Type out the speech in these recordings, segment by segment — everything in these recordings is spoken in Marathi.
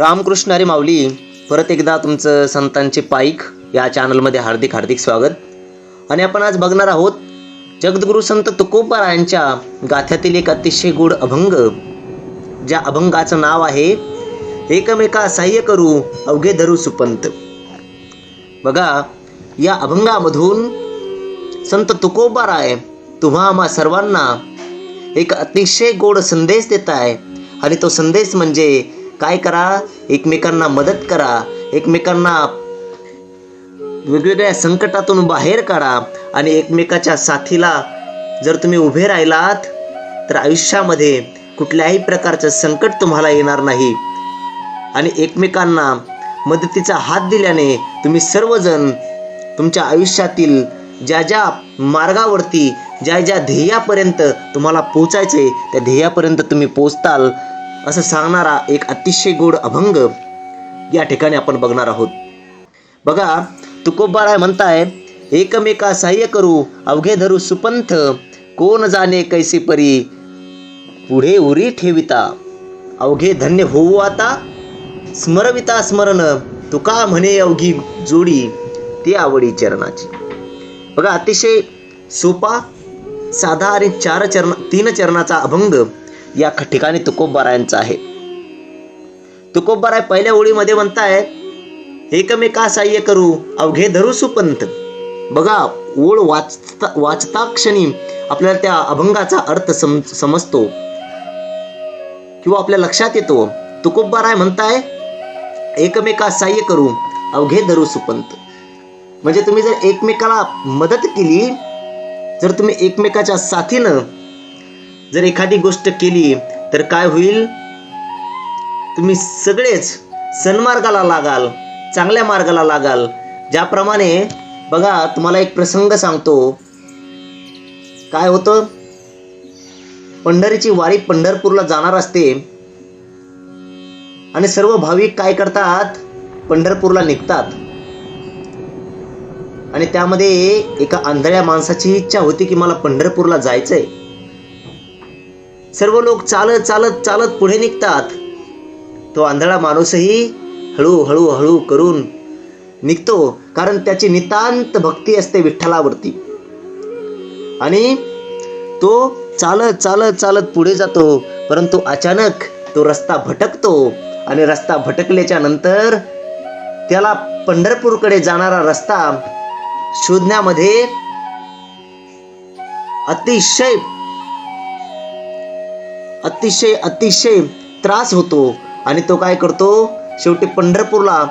रामकृष्ण अरे माऊली परत एकदा तुमचं संतांचे पाईक या चॅनलमध्ये हार्दिक हार्दिक स्वागत. आणि आपण आज बघणार आहोत जगद्गुरु संत तुकोबारायांच्या गाथ्यातील एक अतिशय गोड अभंग. ज्या अभंगाचं नाव आहे एकमेका सहाय्य करू अवघे धरू सुपंत. बघा या अभंगामधून संत तुकोबाराय तुम्हा आम्हा सर्वांना एक अतिशय गोड संदेश देत आहे आणि तो संदेश म्हणजे काय करा? एकमेकांना मदत करा. एकमेकांना वेगवेगळ्या संकटातून बाहेर काढा आणि एकमेकाच्या साथीला जर तुम्ही उभे राहिलात तर आयुष्यामध्ये कुठल्याही प्रकारचं संकट तुम्हाला येणार नाही. आणि एकमेकांना मदतीचा हात दिल्याने तुम्ही सर्वजण तुमच्या आयुष्यातील ज्या ज्या मार्गावरती ज्या ज्या ध्येयापर्यंत तुम्हाला पोचायचे त्या ध्येयापर्यंत तुम्ही पोचताल असं सांगणारा एक अतिशय गोड अभंग या ठिकाणी आपण बघणार आहोत. बघा तुकोबाराय म्हणताय एकमेका सहाय्य करू अवघे धरू सुपंथ कोण जाणे कैसे परी? पुढे उरी ठेविता अवघे धन्य होऊ आता स्मरविता स्मरण तुका म्हणे अवघी जोडी ती आवडी चरणाची. बघा अतिशय सोपा साधा आणि चार चरण तीन चरणाचा अभंग या ठिकाणी तुकोबरायांचा आहे. तुकोबराय पहिल्या ओळीमध्ये म्हणताय एकमेका सहाय्य करू अवघे धरू सुपंत. बघा ओळ वाचता वाचता क्षणी आपल्याला त्या अभंगाचा अर्थ सम समजतो. किंवा आपल्या लक्षात येतो. तुकोबाराय म्हणताय एकमेका सहाय्य करू अवघे धरू सुपंत. म्हणजे तुम्ही जर एकमेकाला मदत केली जर तुम्ही एकमेकाच्या साथीनं जर एखादी गोष्ट केली तर काय होईल? तुम्ही सगळेच सन्मार्गाला लागाल चांगल्या मार्गाला लागाल. ज्याप्रमाणे बघा तुम्हाला एक प्रसंग सांगतो. काय होतं? पंढरीची वारी पंढरपूरला जाणार असते. आणि सर्व भाविक काय करतात? पंढरपूरला निघतात. आणि त्यामध्ये एका आंधळ्या माणसाची इच्छा होती की मला पंढरपूरला जायचंय. सर्व लोक चालत चालत चालत पुढे निघतात. तो आंधळा माणूसही हळूहळू हळू करून निघतो कारण त्याची नितांत भक्ती असते विठ्ठलावरती. आणि तो चालत चालत चालत पुढे जातो परंतु अचानक तो रस्ता भटकतो. आणि रस्ता भटकल्याच्या नंतर त्याला पंढरपूरकडे जाणारा रस्ता शोधण्यामध्ये अतिशय अतिशय अतिशय त्रास होतो आणि तो काय करतो? शेवटी पंढरपूरला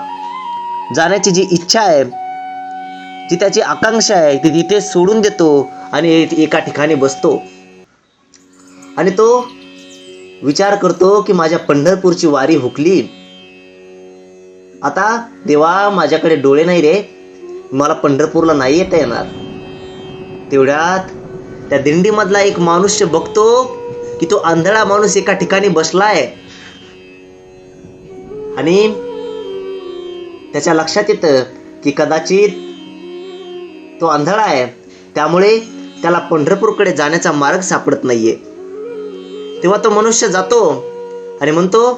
जाण्याची जी इच्छा आहे जी त्याची आकांक्षा आहे ती तिथे सोडून देतो आणि एका ठिकाणी बसतो. आणि तो विचार करतो की माझ्या पंढरपूरची वारी हुकली. आता देवा माझ्याकडे डोळे नाही रे मला पंढरपूरला नाही येता येणार. तेवढ्यात त्या दिंडीमधला एक माणूस बघतो की तो आंधळा माणूस एका ठिकाणी बसलाय. आणि त्याच्या लक्षात येतं की कदाचित तो आंधळा आहे. त्यामुळे त्याला पंढरपूरकडे जाण्याचा मार्ग सापडत नाहीये. तेव्हा तो मनुष्य जातो आणि म्हणतो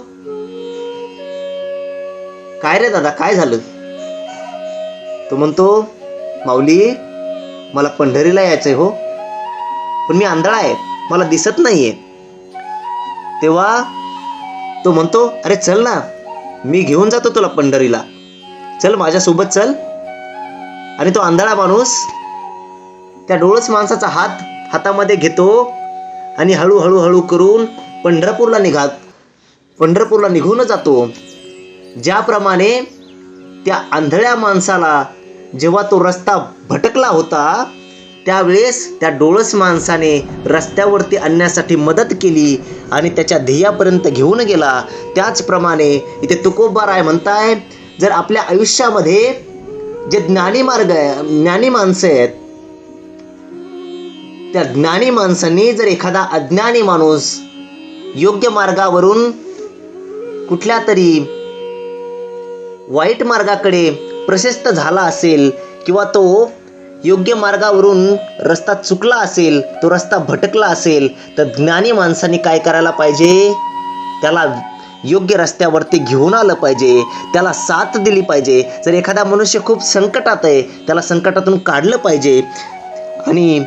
काय रे दादा काय झालं? तो म्हणतो माऊली मला पंढरीला यायचंय हो. पण मी आंधळा आहे मला दिसत नाहीये. तेव्हा तो म्हणतो अरे चल ना मी घेऊन जातो तुला पंढरीला. चल माझ्यासोबत चल. आणि तो आंधळा माणूस त्या डोळस माणसाचा हात हातामध्ये घेतो आणि हळूहळू हळू करून पंढरपूरला निघात पंढरपूरला निघून जातो. ज्याप्रमाणे त्या आंधळ्या माणसाला जेव्हा तो रस्ता भटकला होता त्यावेळेस त्या डोळस माणसाने रस्त्यावरती आणण्यासाठी मदत केली आणि त्याच्या ध्येयापर्यंत घेऊन गेला. त्याचप्रमाणे इथे तुकोबाराय म्हणताय जर आपल्या आयुष्यामध्ये जे ज्ञानी मार्ग आहे ज्ञानी माणसं आहेत त्या ज्ञानी माणसांनी जर एखादा अज्ञानी माणूस योग्य मार्गावरून कुठल्या तरी वाईट मार्गाकडे प्रशस्त झाला असेल किंवा तो योग्य मार्गावरून रस्ता चुकला असेल तो रस्ता भटकला असेल तर ज्ञानी माणसाने काय करायला पाहिजे? त्याला योग्य रस्त्यावरती घेऊन आलं पाहिजे. त्याला साथ दिली पाहिजे. जर एखादा मनुष्य खूप संकटात आहे त्याला संकटातून काढलं पाहिजे. आणि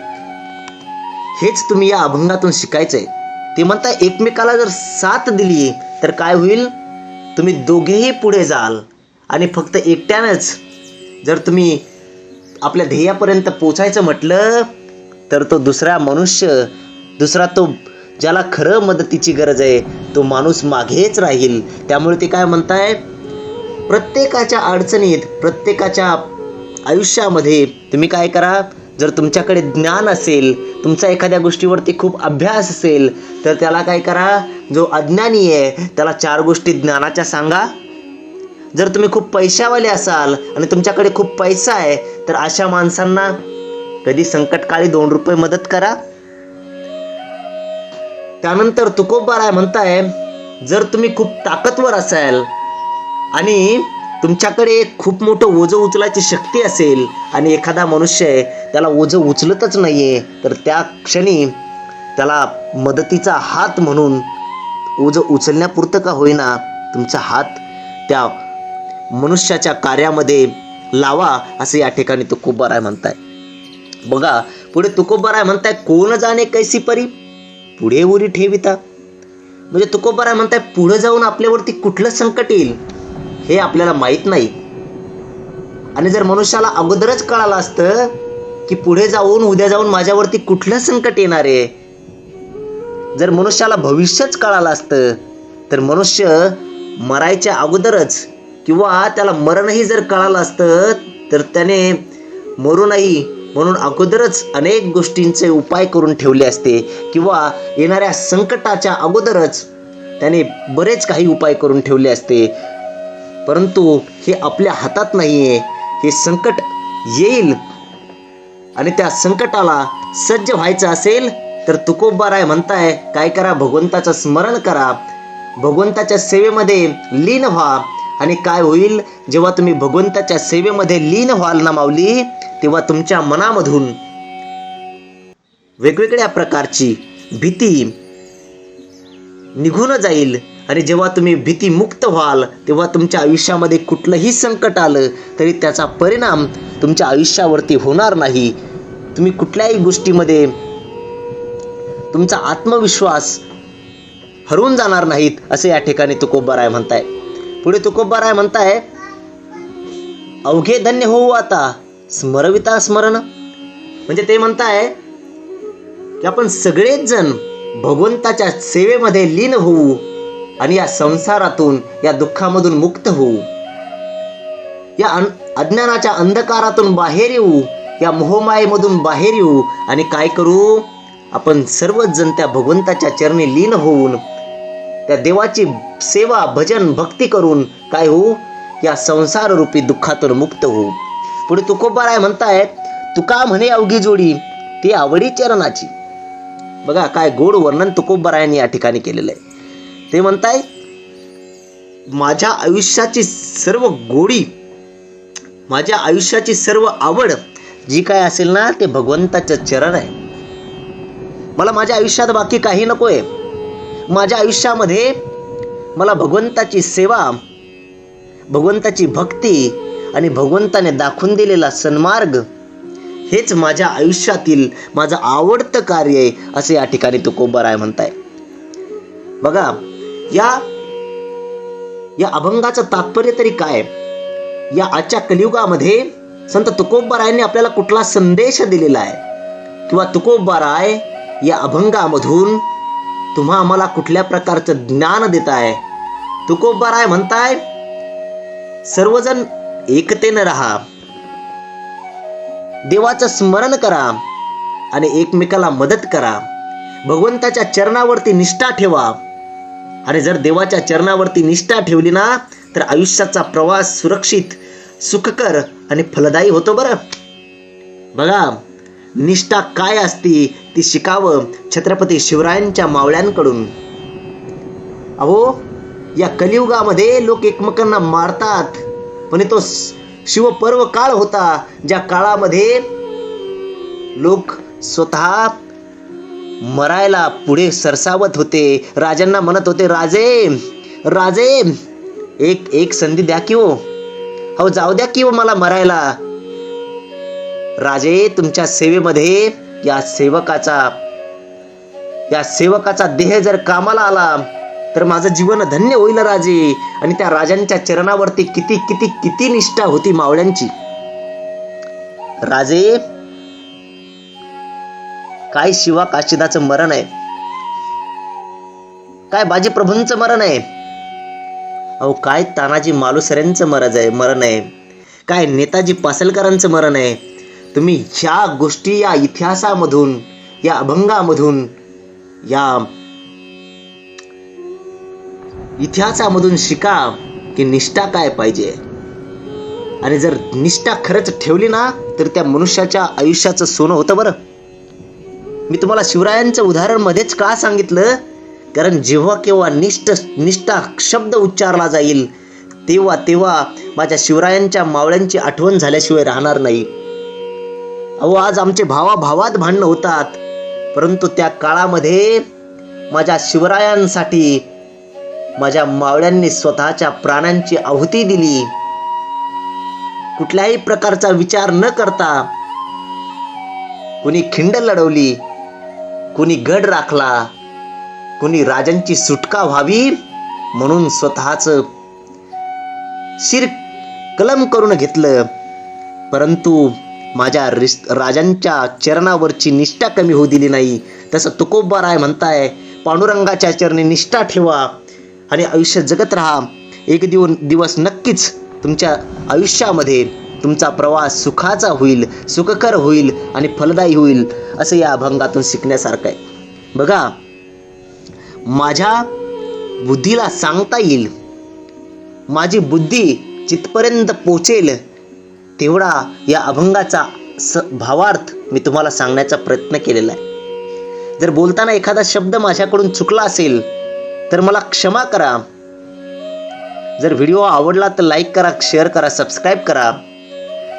हेच तुम्ही या अभंगातून शिकायचं आहे ते म्हणता एकमेकाला जर साथ दिली तर काय होईल? तुम्ही दोघेही पुढे जाल. आणि फक्त एकट्यानंच जर तुम्ही आपल्या ध्येयापर्यंत पोचायचं म्हटलं तर तो दुसरा मनुष्य दुसरा तो ज्याला खरं मदतीची गरज आहे तो माणूस मागेच राहील. त्यामुळे ते काय म्हणताय? प्रत्येकाच्या अडचणीत प्रत्येकाच्या आयुष्यामध्ये तुम्ही काय करा? जर तुमच्याकडे ज्ञान असेल तुमचा एखाद्या गोष्टीवरती खूप अभ्यास असेल तर त्याला काय करा? जो अज्ञानी आहे त्याला चार गोष्टी ज्ञानाच्या सांगा. जर तुम्ही खूप पैशावाले असाल आणि तुमच्याकडे खूप पैसा आहे तर अशा माणसांना कधी संकटकाळी दोन रुपये मदत करा. त्यानंतर तुकोबाराय म्हणताय जर तुम्ही खूप ताकदवर असाल आणि तुमच्याकडे खूप मोठं ओझं उचलायची शक्ती असेल आणि एखादा मनुष्य आहे त्याला ओझं उचलतच नाही आहे तर त्या क्षणी त्याला मदतीचा हात म्हणून ओझं उचलण्यापुरतं का होईना तुमचा हात त्या मनुष्याच्या कार्यामध्ये लावा असं या ठिकाणी तुकोबाराय म्हणताय. बघा पुढे तुकोबाराय म्हणताय कोण जाणे कैसी परी? पुढे उरी ठेविता. म्हणजे तुकोबाराय म्हणताय पुढे जाऊन आपल्यावरती कुठलं संकट येईल हे आपल्याला माहीत नाही. आणि जर मनुष्याला अगोदरच कळालं असतं की पुढे जाऊन उद्या जाऊन माझ्यावरती कुठलं संकट येणार आहे? जर मनुष्याला भविष्यच कळालं असतं तर मनुष्य मरायच्या अगोदरच किंवा त्याला मरणही जर कळालं असतं तर त्याने मरू नाही म्हणून अगोदरच अनेक गोष्टींचे उपाय करून ठेवले असते. किंवा येणाऱ्या संकटाच्या अगोदरच त्याने बरेच काही उपाय करून ठेवले असते. परंतु हे आपल्या हातात नाही आहे हे संकट येईल. आणि त्या संकटाला सज्ज व्हायचं असेल तर तुकोबाराय म्हणताय काय करा भगवंताचं स्मरण करा. भगवंताच्या सेवेमध्ये लीन व्हा. आणि काय होईल? जेव्हा तुम्ही भगवंताच्या सेवेमध्ये लीन व्हाल ना माऊली तेव्हा तुमच्या मनामधून वेगवेगळ्या प्रकारची भीती निघून जाईल. आणि जेव्हा तुम्ही भीतीमुक्त व्हाल तेव्हा तुमच्या आयुष्यामध्ये कुठलंही संकट आलं तरी त्याचा परिणाम तुमच्या आयुष्यावरती होणार नाही. तुम्ही कुठल्याही गोष्टीमध्ये तुमचा आत्मविश्वास हरवून जाणार नाहीत असे या ठिकाणी तुकोबराय म्हणताय. पुढे तुकोबाराय म्हणताय. अवघे धन्य होऊ आता. स्मरविता स्मरण. म्हणजे ते म्हणताय की आपण सगळेच जण भगवंताच्या सेवेमध्ये लीन होऊ आणि या संसारातून या दुःखामधून मुक्त होऊ. या अन अज्ञानाच्या अंधकारातून बाहेर येऊ या मोहमायेमधून बाहेर येऊ आणि काय करू? आपण सर्वच जण त्या भगवंताच्या चरणी लीन होऊन त्या देवाची सेवा भजन भक्ती करून काय होऊ? या संसार रूपी दुःखातून मुक्त होऊ. पुढे तुकोबाराय म्हणताय तुका म्हणे अवघी जोडी ती आवडी चरणाची. बघा काय गोड वर्णन तुकोबारायांनी या ठिकाणी केलेलं आहे. ते म्हणताय माझ्या आयुष्याची सर्व गोडी माझ्या आयुष्याची सर्व आवड जी काय असेल ना ते भगवंताचं चरण आहे. मला माझ्या आयुष्यात बाकी काही नको आहे माझ्या आयुष्यामध्ये मला भगवंताची सेवा भगवंताची भक्ती आणि भगवंताने दाखवून दिलेला सन्मार्ग हेच माझ्या आयुष्यातील माझं आवडतं कार्य आहे असे या ठिकाणी तुकोबाराय म्हणताय. बघा या या अभंगाचं तात्पर्य तरी काय? या आजच्या कलियुगामध्ये संत तुकोबारायांनी आपल्याला कुठला संदेश दिलेला आहे? किंवा तुकोबाराय या अभंगामधून तुम्हा आम्हाला कुठल्या प्रकारचं ज्ञान देत आहे तुकोबाराय म्हणताय सर्वजण एकतेनं राहा. देवाचं स्मरण करा आणि एकमेकाला मदत करा. भगवंताच्या चरणावरती निष्ठा ठेवा. आणि जर देवाच्या चरणावरती निष्ठा ठेवली ना तर आयुष्याचा प्रवास सुरक्षित सुखकर आणि फलदायी होतो बरं. बघा निष्ठा काय असती ती शिकावं छत्रपती शिवरायांच्या मावळ्यांकडून. अहो या कलियुगामध्ये लोक एकमेकांना मारतात. पण तो शिवपर्व काळ होता ज्या काळामध्ये लोक स्वतः मरायला पुढे सरसावत होते. राजांना म्हणत होते राजे राजे एक एक संधी द्या की हो. जाऊ द्या की हो मला मरायला. राजे तुमच्या सेवेमध्ये या सेवकाचा या सेवकाचा देह जर कामाला आला तर माझं जीवन धन्य होईल राजे. आणि त्या राजांच्या चरणावरती किती किती किती निष्ठा होती मावळ्यांची. राजे काय शिवा काशिदाचं मरण आहे? काय बाजी प्रभूंचं मरण आहे? अहो काय तानाजी मालुसऱ्यांचं मरण आहे मरण आहे. काय नेताजी पासलकरांचं मरण आहे? तुम्ही ह्या गोष्टी या इतिहासामधून या अभंगामधून या इतिहासामधून शिका की निष्ठा काय पाहिजे. आणि जर निष्ठा खरंच ठेवली ना तर त्या मनुष्याच्या आयुष्याचं सोनं होतं बरं. मी तुम्हाला शिवरायांचं उदाहरण मध्येच का सांगितलं? कारण जेव्हा केव्हा निष्ठ निष्ठा शब्द उच्चारला जाईल तेव्हा तेव्हा माझ्या शिवरायांच्या मावळ्यांची आठवण झाल्याशिवाय राहणार नाही. अहो आज आमचे भावा भावात भांडणं होतात. परंतु त्या काळामध्ये माझ्या शिवरायांसाठी माझ्या मावळ्यांनी स्वतःच्या प्राणांची आहुती दिली. कुठल्याही प्रकारचा विचार न करता कुणी खिंड लढवली कुणी गड राखला कुणी राजांची सुटका व्हावी म्हणून स्वतःच शिर कलम करून घेतलं. परंतु माझ्या रिस राजांच्या चरणावरची निष्ठा कमी होऊ दिली नाही. तसं तुकोबाराय म्हणताय पांडुरंगाच्या चरणी निष्ठा ठेवा आणि आयुष्य जगत राहा. एक दिव दिवस नक्कीच तुमच्या आयुष्यामध्ये तुमचा प्रवास सुखाचा होईल सुखकर होईल आणि फलदायी होईल असं या अभंगातून शिकण्यासारखं आहे. बघा माझ्या बुद्धीला सांगता येईल. माझी बुद्धी जिथपर्यंत पोचेल तेवढा या अभंगाचा स भावार्थ मी तुम्हाला सांगण्याचा प्रयत्न केलेला आहे. जर बोलताना एखादा शब्द माझ्याकडून चुकला असेल तर मला क्षमा करा. जर व्हिडिओ आवडला तर लाईक करा शेअर करा सबस्क्राईब करा.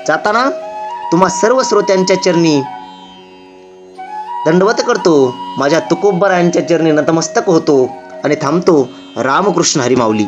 जाताना तुम्हा सर्व श्रोत्यांच्या चरणी दंडवत करतो. माझ्या तुकोबरायांच्या चरणी नतमस्तक होतो आणि थांबतो रामकृष्ण हरीमाऊली.